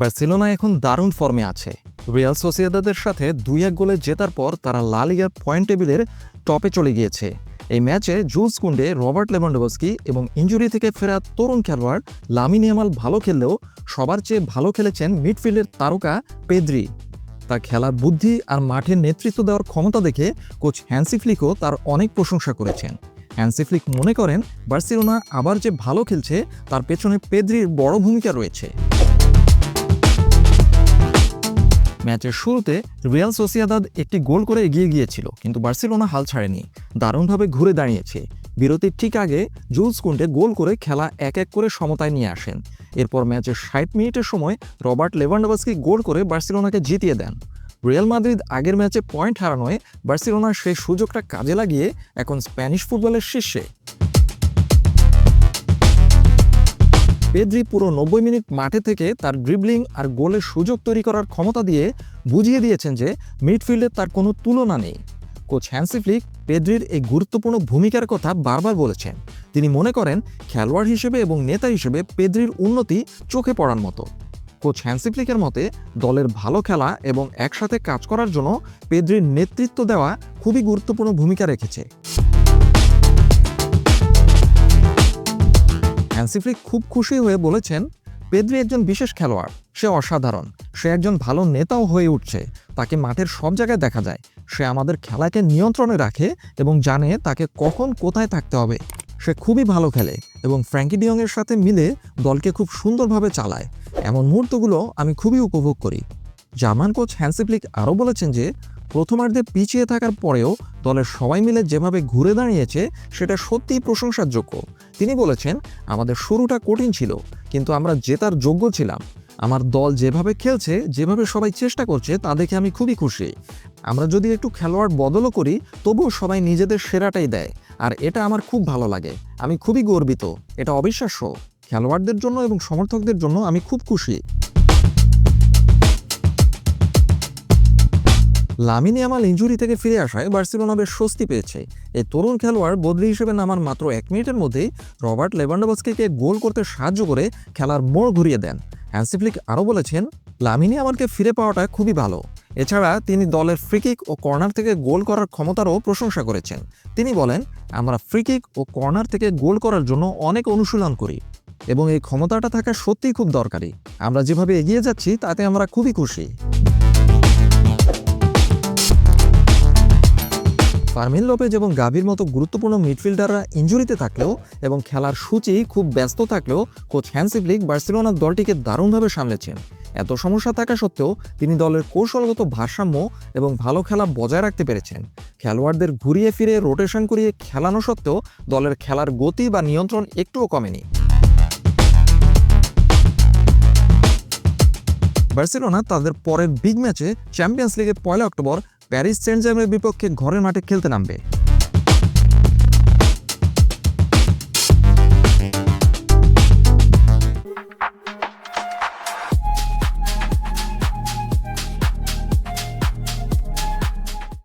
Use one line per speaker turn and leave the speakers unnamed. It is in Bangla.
বার্সেলোনা এখন দারুণ ফর্মে আছে। রিয়াল সোসিয়েদাদের সাথে দুই এক গোলে জেতার পর তারা লা লিগার পয়েন্ট টেবিলের টপে চলে গিয়েছে। এই ম্যাচে জুলস কুন্ডে রবার্ট লেভানডোভস্কি এবং ইঞ্জুরি থেকে ফেরা তরুণ খেলোয়াড় লামিনিয়ামাল ভালো খেললেও সবার চেয়ে ভালো খেলেছেন মিডফিল্ডের তারকা পেদ্রি। তার খেলার বুদ্ধি আর মাঠে নেতৃত্ব দেওয়ার ক্ষমতা দেখে কোচ হ্যান্সি ফ্লিকও তার অনেক প্রশংসা করেছেন। হ্যান্সি ফ্লিক মনে করেন, বার্সেলোনা আবার যে ভালো খেলছে, তার পেছনে পেদ্রির বড় ভূমিকা রয়েছে। ম্যাচের শুরুতে রিয়াল সোসিয়াদাদ একটি গোল করে এগিয়ে গিয়েছিল, কিন্তু বার্সেলোনা হাল ছাড়েনি। দারুণভাবে ঘুরে দাঁড়িয়েছে। বিরতির ঠিক আগে জুলস কুন্ডে গোল করে খেলা এক এক করে সমতায় নিয়ে আসেন। এরপর ম্যাচের ষাট মিনিটের সময় রবার্ট লেভানডোভাসকি গোল করে বার্সেলোনাকে জিতিয়ে দেন। রিয়াল মাদ্রিদ আগের ম্যাচে পয়েন্ট হারানোয় বার্সেলোনার সেই সুযোগটা কাজে লাগিয়ে এখন স্প্যানিশ ফুটবলের শীর্ষে। পেদ্রি পুরো নব্বই মিনিট মাঠে থেকে তার ড্রিবলিং আর গোলের সুযোগ তৈরি করার ক্ষমতা দিয়ে বুঝিয়ে দিয়েছেন যে মিডফিল্ডে তার কোনো তুলনা নেই। কোচ হ্যান্সি ফ্লিক পেদ্রির এই গুরুত্বপূর্ণ ভূমিকার কথা বারবার বলেছেন। তিনি মনে করেন, খেলোয়াড় হিসেবে এবং নেতা হিসেবে পেদ্রির উন্নতি চোখে পড়ার মতো। কোচ হ্যান্সি ফ্লিকের মতে, দলের ভালো খেলা এবং একসাথে কাজ করার জন্য পেদ্রির নেতৃত্ব দেওয়া খুবই গুরুত্বপূর্ণ ভূমিকা রেখেছে। হ্যান্সি ফ্লিক খুব খুশি হয়ে বলেছেন, পেদ্রি একজন বিশেষ খেলোয়াড়, সে অসাধারণ, সে একজন ভালো নেতাও হয়ে উঠছে, তাকে মাঠের সব জায়গায় দেখা যায়, সে আমাদের খেলাকে নিয়ন্ত্রণে রাখে এবং জানে তাকে কখন কোথায় থাকতে হবে। সে খুবই ভালো খেলে এবং ফ্র্যাঙ্কি ডিয়ংয়ের সাথে মিলে দলকে খুব সুন্দরভাবে চালায়। এমন মুহূর্তগুলো আমি খুবই উপভোগ করি। জার্মান কোচ হ্যান্সিপ্লিক আরও বলেছেন যে প্রথমার্ধে পিছিয়ে থাকার পরেও দলের সবাই মিলে যেভাবে ঘুরে দাঁড়িয়েছে, সেটা সত্যিই প্রশংসার যোগ্য তিনি বলেছেন, আমাদের শুরুটা কঠিন ছিল, কিন্তু আমরা জেতার যোগ্য ছিলাম। আমার দল যেভাবে খেলছে, যেভাবে সবাই চেষ্টা করছে, তা দেখে আমি খুবই খুশি। আমরা যদি একটু খেলোয়াড় বদলও করি, তবুও সবাই নিজেদের সেরাটাই দেয়, আর এটা আমার খুব ভালো লাগে। আমি খুবই গর্বিত। এটা অবিশ্বাস্য। খেলোয়াড়দের জন্য এবং সমর্থকদের জন্য আমি খুব খুশি। লামিনি আমাল ইঞ্জুরি থেকে ফিরে আসায় বার্সেলোনা বেশ স্বস্তি পেয়েছে। এই তরুণ খেলোয়াড় বদলি হিসেবে নামার মাত্র এক মিনিটের মধ্যেই রবার্ট লেভান্ডোভস্কিকে গোল করতে সাহায্য করে খেলার মোড় ঘুরিয়ে দেন। হ্যান্সিফ্লিক আরও বলেছেন, লামিনি আমালকে ফিরে পাওয়াটা খুবই ভালো। এছাড়া তিনি দলের ফ্রিকিক ও কর্নার থেকে গোল করার ক্ষমতারও প্রশংসা করেছেন। তিনি বলেন, আমরা ফ্রিকিক ও কর্নার থেকে গোল করার জন্য অনেক অনুশীলন করি এবং এই ক্ষমতাটা থাকা সত্যিই খুব দরকারি। আমরা যেভাবে এগিয়ে যাচ্ছি, তাতে আমরা খুবই খুশি। ফার্মিন লোপেজ এবং গাভির মতো গুরুত্বপূর্ণ মিডফিল্ডাররা ইঞ্জুরিতে থাকলেও এবং খেলার সূচি খুব ব্যস্ত থাকলেও কোচ হ্যান্সিফ্লিক বার্সেলোনার দলটিকে দারুণভাবে সামলেছেন। এত সমস্যা থাকা সত্ত্বেও তিনি দলের কৌশলগত ভারসাম্য এবং ভালো খেলা বজায় রাখতে পেরেছেন। খেলোয়াড়দের ঘুরিয়ে ফিরে রোটেশন করিয়ে খেলানো সত্ত্বেও দলের খেলার গতি বা নিয়ন্ত্রণ একটুও কমেনি। বার্সেলোনা তাদের পরের বিগ ম্যাচে চ্যাম্পিয়ন্স লিগের পয়লা অক্টোবর প্যারিস সেন্ট জার্মের বিপক্ষে ঘরের মাঠে খেলতে নামবে।